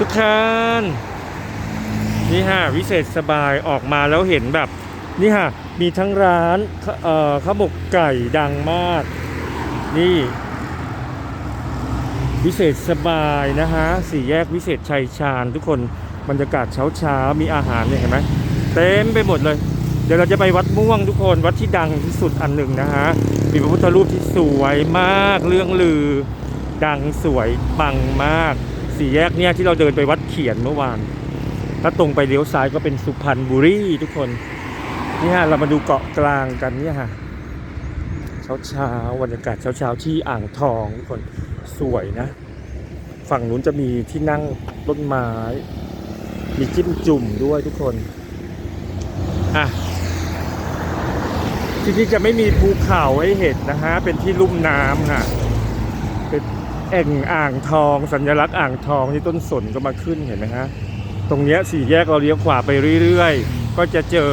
ทุกท่านนี่ฮะวิเศษสบายออกมาแล้วเห็นแบบนี่ฮะมีทั้งร้านขเอ่อข้าวหมกไก่ดังมาก นี่ วิเศษสบายนะฮะสี่แยกวิเศษชัยชาญ ทุกคนบรรยากาศเช้าเช้ามีอาหารเนี่ยเห็นไหมเต็มไปหมดเลย เดี๋ยวเราจะไปวัดม่วงทุกคนวัดที่ดังที่สุดอันหนึ่งนะฮะมีพระพุทธรูปที่สวยมากเรื่องลือ ดังสวยปังมาก สี่แยกเนี่ยที่เราเดินไปวัดเขียนเมื่อวาน ถ้าตรงไปเลี้ยวซ้ายก็เป็นสุพรรณบุรีทุกคนนี่ฮะเรามาดูเกาะกลางกันเนี่ยฮะเช้าเช้าบรรยากาศเช้าเช้าที่อ่างทองทุกคนสวยนะ ฝั่งนู้นจะมีที่นั่งต้นไม้ มีจิ้มจุ่มด้วยทุกคนอะที่นี่จะไม่มีภูเขาให้เห็นนะฮะ เป็นที่ลุ่มน้ำค่ะเป็น แอ่งอ่างทอง สัญลักษณ์อ่างทองที่ต้นสนก็มาขึ้นเห็นไหมฮะตรงเนี้ยสี่แยกเราเลี้ยวขวาไปเรื่อยๆ ก็จะเจอ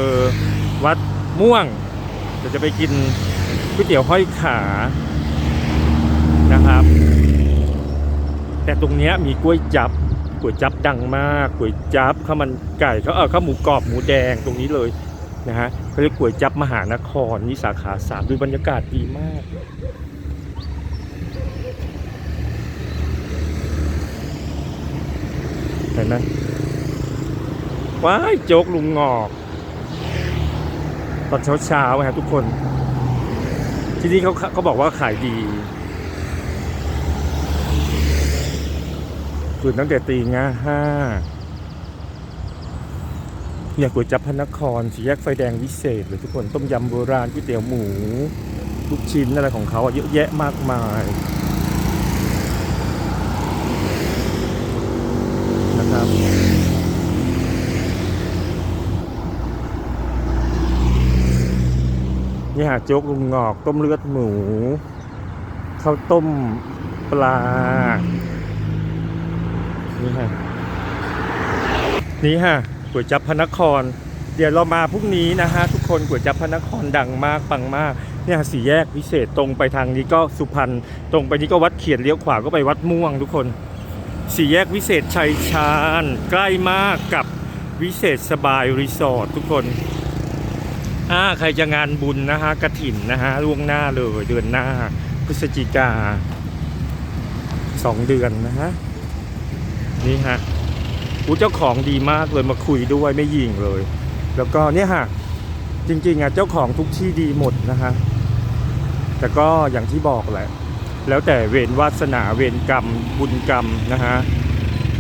วัดม่วงเดี๋ยวจะไปกินก๋วยเตี๋ยวห้อยขานะครับ แต่ตรงเนี้ยมีกล้วยจับก๋วยจับดังมากก๋วยจับข้าวมันไก่เขาเออข้าวหมูกรอบหมูแดงตรงนี้เลยนะฮะเขาเรียกก๋วยจับมหานครนี่สาขาสามดูบรรยากาศดีมาก เห็น ไหมว้ายโจ๊กลุงงอกตอนเช้าเช้าๆฮะทุกคน ที่นี่เขาเขาบอกว่าขายดีตื่นตั้งแต่ตีงาห้าเนี่ยก๋วยจับพนครสี่แยกไฟแดงวิเศษเลยทุกคนต้มยำโบราณก๋วยเตี๋ยวหมูลูกชิ้นอะไรของเขาเยอะแยะมากมาย นะครับ นี่ฮะโจ๊กลุงงอก ต้มเลือดหมู ข้าวต้มปลา นี่ฮะ นี่ฮะก๋วยจับพระนคร เดี๋ยวเรามาพรุ่งนี้นะฮะ ทุกคนก๋วยจับพระนครดังมากปังมาก เนี่ยสี่แยกวิเศษตรงไปทางนี้ก็สุพรรณ ตรงไปนี้ก็วัดเขียนเลี้ยวขวาก็ไปวัดม่วงทุกคน สี่แยกวิเศษชัยชาญ ใกล้มากกับวิเศษสบายรีสอร์ททุกคน อ่าใครจะงานบุญนะฮะกระถินนะฮะล่วงหน้าเลยเดือนหน้า พฤศจิกาสองเดือนนะฮะนี่ฮะอูเจ้าของดีมากเลยมาคุยด้วยไม่ยิงเลย แล้วก็เนี่ยฮะจริงๆอะเจ้าของทุกที่ดีหมดนะฮะแต่ก็อย่างที่บอกแหละ แล้วแต่เวรวาสนาเวรกรรมบุญกรรมนะฮะ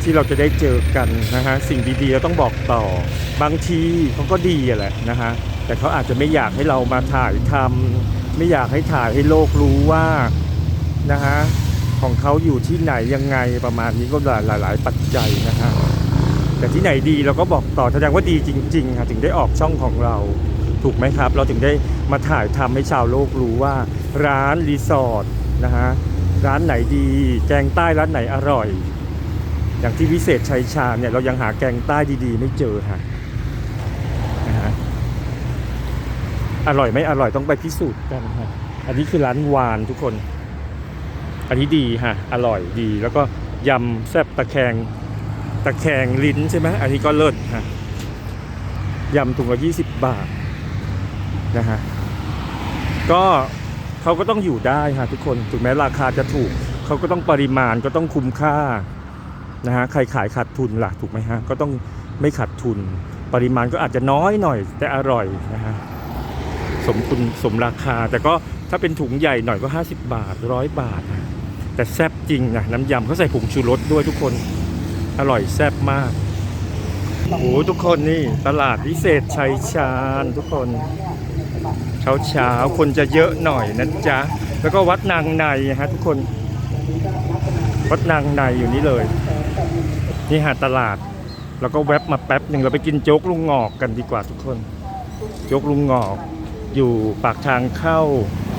ที่เราจะได้เจอกันนะฮะสิ่งดีๆเราต้องบอกต่อบางทีเขาก็ดีอะแหละนะฮะแต่เขาอาจจะไม่อยากให้เรามาถ่ายทำไม่อยากให้ถ่ายให้โลกรู้ว่านะฮะของเขาอยู่ที่ไหนยังไงประมาณนี้ก็หลายๆปัจจัยนะฮะแต่ที่ไหนดีเราก็บอกต่อแสดงว่าดีจริงๆค่ะถึงได้ออกช่องของเราถูกไหมครับ เราถึงได้มาถ่ายทำให้ชาวโลกรู้ว่า ร้านรีสอร์ทนะฮะร้านไหนดี แกงใต้ร้านไหนอร่อย อย่างที่วิเศษชัยชาญเนี่ยเรายังหาแกงใต้ดีๆ ไม่เจอฮะนะฮะอร่อยไม่อร่อยต้องไปพิสูจน์กันฮะอันนี้คือร้านวานทุกคน อันนี้ดีฮะอร่อยดี แล้วก็ยำแซ่บตะแคงตะแคงลิ้นใช่ไหมอันนี้ก็เลิศฮะยำถุงละยี่สิบบาทนะฮะก็เขาก็ต้องอยู่ได้ฮะทุกคนถึงแม้ราคาจะถูก เขาก็ต้องปริมาณก็ต้องคุ้มค่า นะฮะใครขายขาดทุนล่ะถูกไหมฮะก็ต้องไม่ขาดทุน ปริมาณก็อาจจะน้อยหน่อยแต่อร่อยนะฮะสมคุณสมราคา แต่ก็ถ้าเป็นถุงใหญ่หน่อยก็ 50 บาทร้อยบาทนะแต่แซ่บจริงนะน้ำยำเขาใส่ผงชูรสด้วยทุกคนอร่อยแซ่บมากโอ้โหทุกคนนี่ตลาดวิเศษชัยชาญทุกคนเช้าเช้าๆคนจะเยอะหน่อยนะจ๊ะ แล้วก็วัดนางในฮะทุกคน วัดนางในอยู่นี่เลย นี่หาตลาด แล้วก็แวบมาแป๊บหนึ่งเราไปกินโจ๊กลุงงอกกันดีกว่าทุกคน โจ๊กลุงงอก อยู่ปากทางเข้า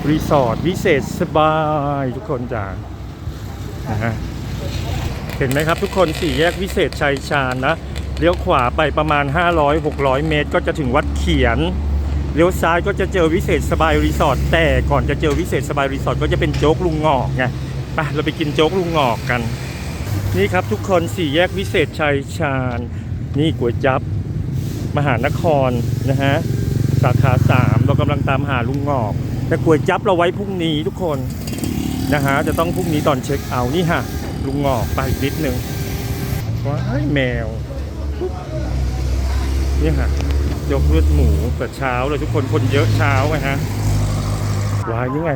รีสอร์ทวิเศษสบายทุกคนจ้านะฮะเห็นไหมครับทุกคนสี่แยกวิเศษชัยชาญนะเลี้ยวขวาไปประมาณ 500-600 เมตร ก็จะถึงวัดเขียนเลี้ยวซ้ายก็จะเจอวิเศษสบายรีสอร์ทแต่ก่อนจะเจอวิเศษสบายรีสอร์ทก็จะเป็นโจ๊กลุงงอกไงไปเราไปกินโจ๊กลุงงอกกัน นี่ครับทุกคนสี่แยกวิเศษชัยชาญ นี่ก๋วยจับ มหานครนะฮะ สาขาสามเรากำลังตามหาลุงงอก แต่ก๋วยจับเราไว้พรุ่งนี้ทุกคนนะฮะ จะต้องพรุ่งนี้ตอนเช็คเอานี่ฮะ ลุงงอกไปอีกนิดนึงว้ายแมว นี่ฮะ ยกเลือดหมูแต่เช้าเลยทุกคนคนเยอะเช้าไงฮะวายนี่ไง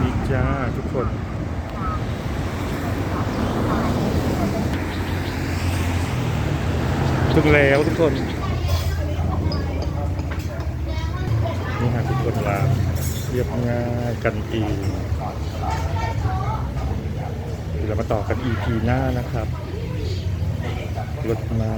นี่จ้าทุกคน ถึงแล้วทุกคนนี่ฮะทุกคนร้านเรียบง่ายกันอีเดี๋ยวเรามาต่อกัน EP หน้านะครับรถมา